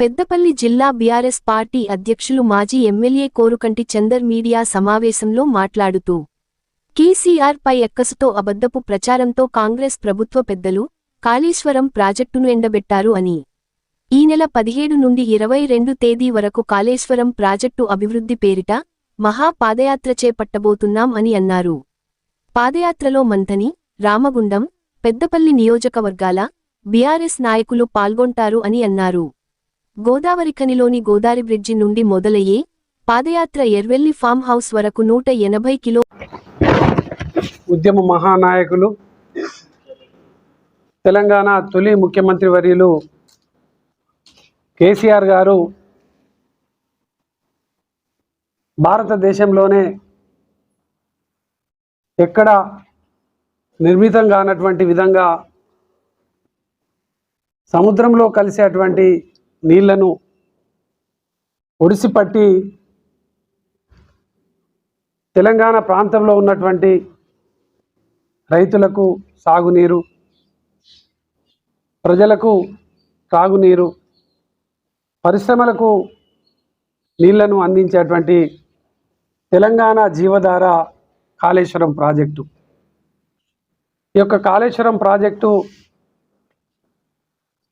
పెద్దపల్లి జిల్లా BRS party అధ్యక్షులు మాజీ ఎమ్మెల్యే కోరుకంటి చందర్ మీడియా సమావేశంలో మాట్లాడుతూ కేసీఆర్ పై ఎక్కసుతో అబద్ధపు ప్రచారంతో కాంగ్రెస్ ప్రభుత్వ పెద్దలు కాళేశ్వరం ప్రాజెక్టును ఎండబెట్టారు అని. ఈ నెల పదిహేడు నుండి ఇరవై రెండు తేదీ వరకు కాళేశ్వరం ప్రాజెక్టు అభివృద్ధి పేరిట మహాపాదయాత్ర చేపట్టబోతున్నాం అని అన్నారు. పాదయాత్రలో మంథని రామగుండం పెద్దపల్లి నియోజకవర్గాల బీఆర్ఎస్ నాయకులు పాల్గొంటారు అని అన్నారు. గోదావరిఖనిలోని గోదావరి బ్రిడ్జి నుండి మొదలయ్యే పాదయాత్ర ఎర్వెల్లి ఫామ్ హౌస్ వరకు నూట ఎనభై కిలో ఉద్యమ మహానాయకులు తెలంగాణ తొలి ముఖ్యమంత్రి వర్యులు కేసీఆర్ గారు భారతదేశంలోనే ఎక్కడ నిర్మితం కానటువంటి విధంగా సముద్రంలో కలిసేటువంటి నీళ్ళను ఒడిసిపట్టి తెలంగాణ ప్రాంతంలో ఉన్నటువంటి రైతులకు సాగునీరు ప్రజలకు తాగునీరు పరిశ్రమలకు నీళ్ళను అందించేటువంటి తెలంగాణ జీవధార కాళేశ్వరం ప్రాజెక్టు. ఈ యొక్క కాళేశ్వరం ప్రాజెక్టు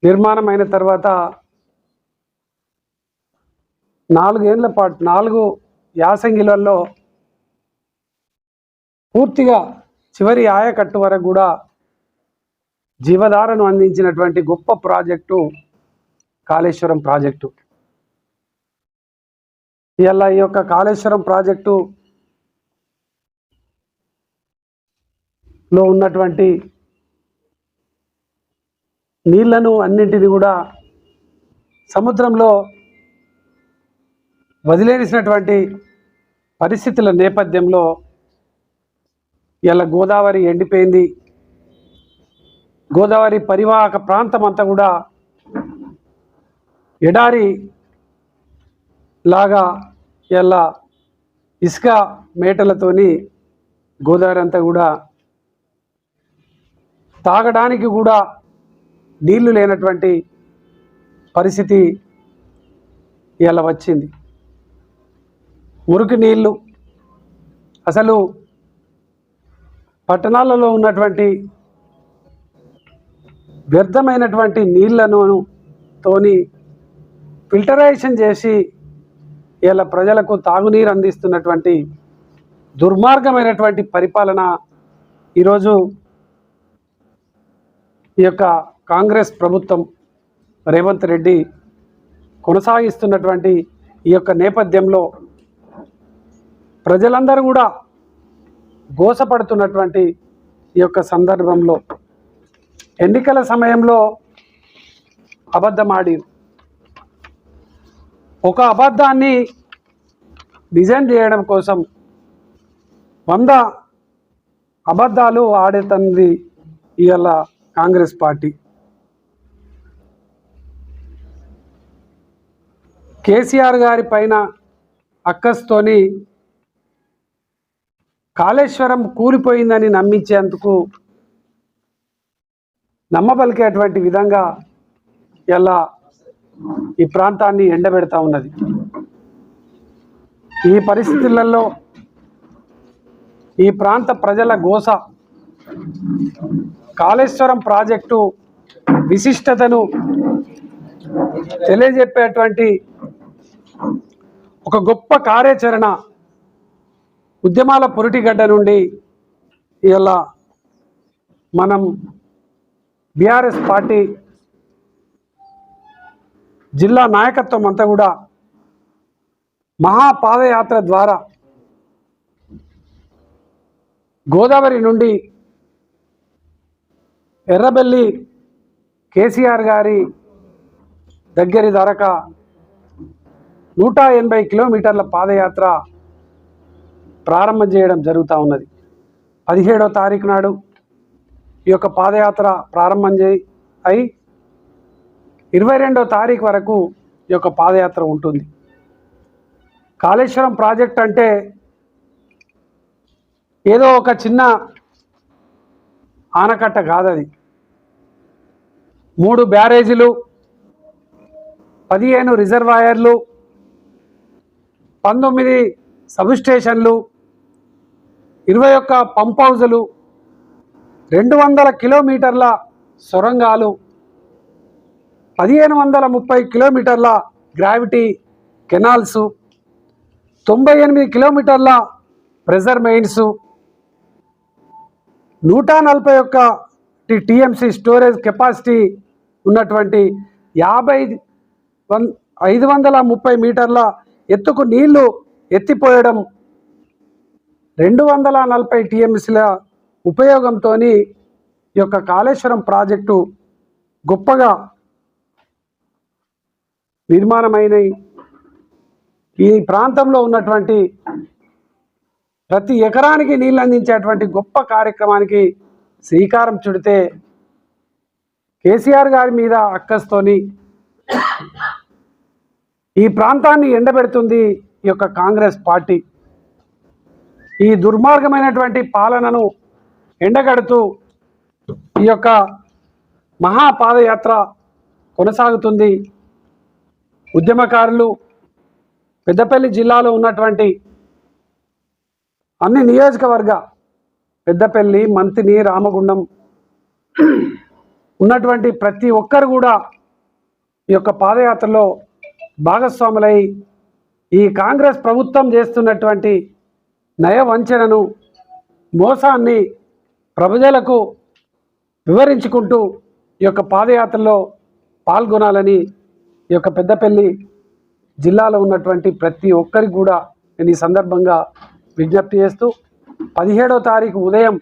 నిర్మాణమైన తర్వాత నాలుగేళ్ళ పాటు నాలుగు యాసంగిలలో పూర్తిగా చివరి ఆయకట్టు వరకు కూడా జీవధారను అందించినటువంటి గొప్ప ప్రాజెక్టు కాళేశ్వరం ప్రాజెక్టు. ఇలా ఈ యొక్క కాళేశ్వరం ప్రాజెక్టు లో ఉన్నటువంటి నీళ్ళను అన్నింటినీ కూడా సముద్రంలో వదిలేసినటువంటి పరిస్థితుల నేపథ్యంలో ఇలా గోదావరి ఎండిపోయింది. గోదావరి పరివాహక ప్రాంతం అంతా కూడా ఎడారి లాగా ఇలా ఇసుక మేటలతోని గోదావరి అంతా కూడా తాగడానికి కూడా నీళ్ళు లేనటువంటి పరిస్థితి ఇలా వచ్చింది. ఉరికి నీళ్ళు అసలు పట్టణాలలో ఉన్నటువంటి వ్యర్థమైనటువంటి నీళ్ళను తోని ఫిల్టరైజేషన్ చేసి ఇలా ప్రజలకు తాగునీరు అందిస్తున్నటువంటి దుర్మార్గమైనటువంటి పరిపాలన ఈరోజు ఈ యొక్క కాంగ్రెస్ ప్రభుత్వం రేవంత్ రెడ్డి కొనసాగిస్తున్నటువంటి ఈ యొక్క నేపథ్యంలో ప్రజలందరూ కూడా గోసపడుతున్నటువంటి ఈ యొక్క సందర్భంలో ఎన్నికల సమయంలో అబద్ధమాడి ఒక అబద్ధాన్ని డిజైన్ చేయడం కోసం వంద అబద్ధాలు ఆడేతంది ఇవాళ కాంగ్రెస్ పార్టీ. కేసీఆర్ గారి పైన అక్కస్తోని కాళేశ్వరం కూలిపోయిందని నమ్మించేందుకు నమ్మబలికేటువంటి విధంగా ఇలా ఈ ప్రాంతాన్ని ఎండబెడతా ఉన్నది. ఈ పరిస్థితులలో ఈ ప్రాంత ప్రజల గోస కాళేశ్వరం ప్రాజెక్టు విశిష్టతను తెలియజెప్పేటువంటి ఒక గొప్ప కార్యాచరణ ఉద్యమాల పొరిటిగడ్డ నుండి ఇలా మనం బీఆర్ఎస్ పార్టీ జిల్లా నాయకత్వం అంతా కూడా మహాపాదయాత్ర ద్వారా గోదావరి నుండి ఎర్రబెల్లి కేసీఆర్ గారి దగ్గరి ధరక నూట ఎనభై కిలోమీటర్ల పాదయాత్ర ప్రారంభం చేయడం జరుగుతూ ఉన్నది. పదిహేడో తారీఖు నాడు ఈ యొక్క పాదయాత్ర ప్రారంభం చేయి అయి ఇరవై రెండో తారీఖు వరకు ఈ యొక్క పాదయాత్ర ఉంటుంది. కాళేశ్వరం ప్రాజెక్ట్ అంటే ఏదో ఒక చిన్న ఆనకట్ట కాదది. మూడు బ్యారేజీలు పదిహేను రిజర్వాయర్లు పంతొమ్మిది సబ్ స్టేషన్లు ఇరవై ఒక్క పంప్ హౌజులు రెండు వందల కిలోమీటర్ల సొరంగాలు పదిహేను వందల ముప్పై కిలోమీటర్ల గ్రావిటీ కెనాల్సు తొంభై ఎనిమిది కిలోమీటర్ల ప్రెజర్ మెయిన్స్ నూట నలభై ఒక్క టీఎంసీ స్టోరేజ్ కెపాసిటీ ఉన్నటువంటి యాభై వన్ ఐదు వందల ముప్పై మీటర్ల ఎత్తుకు నీళ్ళు ఎత్తిపోయడం రెండు వందల నలభై టీఎంసీల ఉపయోగంతో ఈ యొక్క కాళేశ్వరం ప్రాజెక్టు గొప్పగా నిర్మాణమైన ఈ ప్రాంతంలో ఉన్నటువంటి ప్రతి ఎకరానికి నీళ్ళు అందించేటువంటి గొప్ప కార్యక్రమానికి శ్రీకారం చుడితే కేసీఆర్ గారి మీద అక్కస్తోని ఈ ప్రాంతాన్ని ఎండబెడుతుంది ఈ యొక్క కాంగ్రెస్ పార్టీ. ఈ దుర్మార్గమైనటువంటి పాలనను ఎండగడుతూ ఈ యొక్క మహాపాదయాత్ర కొనసాగుతుంది. ఉద్యమకారులు పెద్దపల్లి జిల్లాలో ఉన్నటువంటి అన్ని నియోజకవర్గ పెద్దపల్లి మంతిని రామగుండం ఉన్నటువంటి ప్రతి ఒక్కరు కూడా ఈ యొక్క పాదయాత్రలో భాగస్వాములై ఈ కాంగ్రెస్ ప్రభుత్వం చేస్తున్నటువంటి నయవంచనను మోసాన్ని ప్రజలకు వివరించుకుంటూ ఈ యొక్క పాదయాత్రలో పాల్గొనాలని ఈ యొక్క పెద్దపల్లి జిల్లాలో ఉన్నటువంటి ప్రతి ఒక్కరికి కూడా నేను ఈ సందర్భంగా విజ్ఞప్తి చేస్తూ పదిహేడో తారీఖు ఉదయం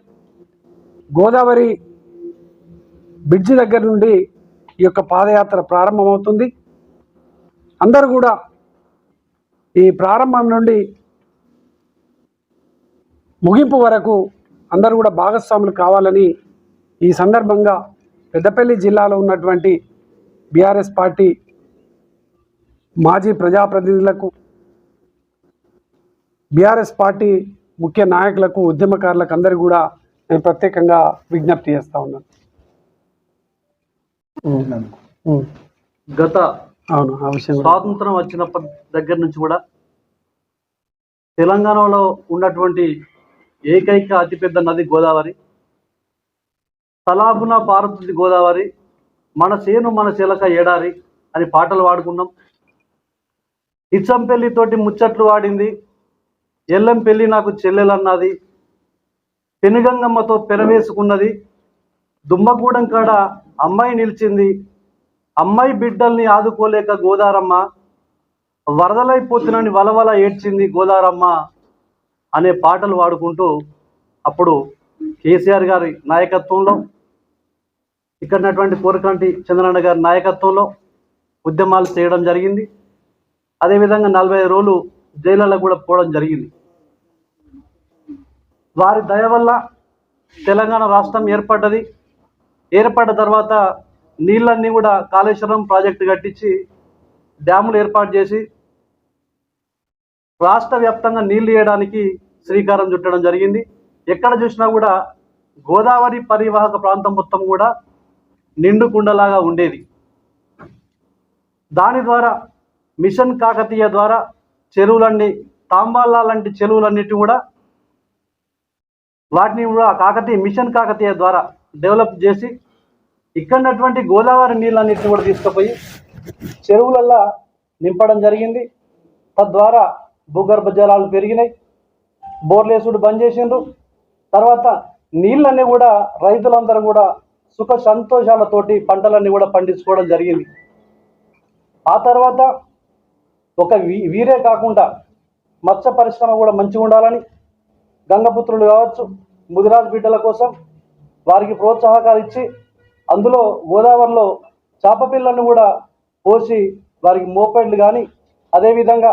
గోదావరి బ్రిడ్జి దగ్గర నుండి ఈ యొక్క పాదయాత్ర ప్రారంభమవుతుంది. అందరూ కూడా ఈ ప్రారంభం నుండి ముగింపు వరకు అందరూ కూడా భాగస్వాములు కావాలని ఈ సందర్భంగా పెద్దపల్లి జిల్లాలో ఉన్నటువంటి బీఆర్ఎస్ పార్టీ మాజీ ప్రజాప్రతినిధులకు బీఆర్ఎస్ పార్టీ ముఖ్య నాయకులకు ఉద్యమకారులకు అందరికీ కూడా నేను ప్రత్యేకంగా విజ్ఞప్తి చేస్తా ఉన్నాను. గత అవును ఆ విషయం. స్వాతంత్రం వచ్చినప్పటి దగ్గర నుంచి కూడా తెలంగాణలో ఉన్నటువంటి ఏకైక అతిపెద్ద నది గోదావరి. తలాపున పారుతుంది గోదావరి. మన సేను మన చిలక ఏడారి అని పాటలు పాడుకున్నాం. ఇచ్చంపెల్లితోటి ముచ్చట్లు వాడింది ఎల్లం పెళ్ళి నాకు చెల్లెలన్నది. పెనుగంగమ్మతో పెరవేసుకున్నది. దుమ్మగూడెం కాడ అమ్మాయి నిలిచింది. అమ్మాయి బిడ్డల్ని ఆదుకోలేక గోదారమ్మ. వరదలైపోతున్నాని వలవల ఏడ్చింది గోదారమ్మ. అనే పాటలు పాడుకుంటూ అప్పుడు కేసీఆర్ గారి నాయకత్వంలో ఇక్కడ ఉన్నటువంటి కోరకంటి చంద్రన్న గారి నాయకత్వంలో ఉద్యమాలు చేయడం జరిగింది. అదేవిధంగా నలభై ఐదు రోజులు జైళ్ళలో కూడా పోవడం జరిగింది. వారి దయ వల్ల తెలంగాణ రాష్ట్రం ఏర్పడ్డది. ఏర్పడ్డ తర్వాత నీళ్ళన్నీ కూడా కాళేశ్వరం ప్రాజెక్టు కట్టించి డ్యాములు ఏర్పాటు చేసి రాష్ట్ర వ్యాప్తంగా నీళ్ళు వేయడానికి శ్రీకారం చుట్టడం జరిగింది. ఎక్కడ చూసినా కూడా గోదావరి పరివాహక ప్రాంతం మొత్తం కూడా నిండు కుండలాగా ఉండేది. దాని ద్వారా మిషన్ కాకతీయ ద్వారా చెరువులన్నీ తాంబాల లాంటి చెరువులన్నిటి కూడా వాటిని కూడా కాకతీయ మిషన్ కాకతీయ ద్వారా డెవలప్ చేసి ఇక్కడ ఉన్నటువంటి గోదావరి నీళ్ళన్నిటిని కూడా తీసుకుపోయి చెరువులల్లా నింపడం జరిగింది. తద్వారా భూగర్భ జలాలు పెరిగినాయి. బోర్లేసుడు బంద్ చేసిండ్రు. తర్వాత నీళ్ళన్నీ కూడా రైతులందరూ కూడా సుఖ సంతోషాలతోటి పంటలన్నీ కూడా పండించుకోవడం జరిగింది. ఆ తర్వాత ఒక వీ- వీరే కాకుండా మత్స్య పరిశ్రమ కూడా మంచిగా ఉండాలని గంగపుత్రులు కావచ్చు ముదిరాజ్ బిడ్డల కోసం వారికి ప్రోత్సాహకాలు ఇచ్చి అందులో గోదావరిలో చేప పిల్లలను కూడా పోసి వారికి మోపెడ్లు కానీ అదేవిధంగా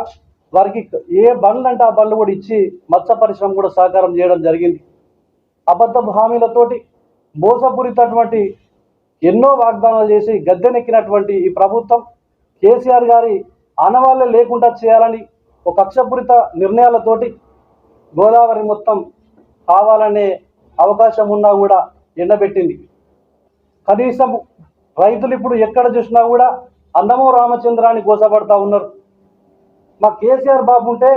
వారికి ఏ బండ్లు అంటే ఆ బండ్లు కూడా ఇచ్చి మత్స్య పరిశ్రమ కూడా సహకారం చేయడం జరిగింది. అబద్ధపు హామీలతోటి మోసపూరితటువంటి ఎన్నో వాగ్దానాలు చేసి గద్దెనెక్కినటువంటి ఈ ప్రభుత్వం కేసీఆర్ గారి ఆనవాళ్ళే లేకుండా చేయాలని ఒక కక్షపూరిత నిర్ణయాలతోటి గోదావరి మొత్తం కావాలనే అవకాశం ఉన్నా కూడా ఎండబెట్టింది. కనీసం రైతులు ఇప్పుడు ఎక్కడ చూసినా కూడా అందమో రామచంద్రాన్ని కోసపడతా గోసపడతా ఉన్నారు. మా కేసీఆర్ బాబు ఉంటే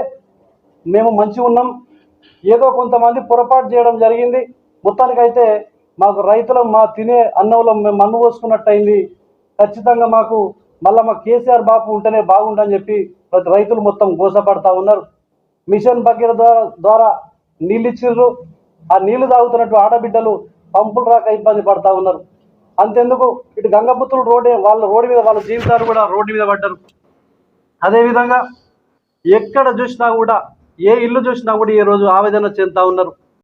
మేము మంచిగా ఉన్నాం. ఏదో కొంతమంది పొరపాటు చేయడం జరిగింది. మొత్తానికైతే మాకు రైతులం మా తినే అన్నంలో మేము మన్ను పోసుకున్నట్టు అయింది ఖచ్చితంగా మాకు మళ్ళీ మా కేసీఆర్ బాబు ఉంటేనే బాగుండని చెప్పి ప్రతి రైతులు మొత్తం గోసపడతా ఉన్నారు. మిషన్ భగీర ద్వారా ద్వారా నీళ్ళు ఇచ్చిర్రు. ఆ నీళ్ళు తాగుతున్నట్టు ఆడబిడ్డలు పంపులు రాక ఇబ్బంది పడతా ఉన్నారు. అంతెందుకు? ఇటు గంగపుత్రులు రోడ్డే వాళ్ళ రోడ్డు మీద వాళ్ళ జీవితాలు కూడా రోడ్డు మీద పడ్డారు. అదేవిధంగా ఎక్కడ చూసినా కూడా ఏ ఇల్లు చూసినా కూడా ఈరోజు రోజు ఆవేదన చెందుతా ఉన్నారు.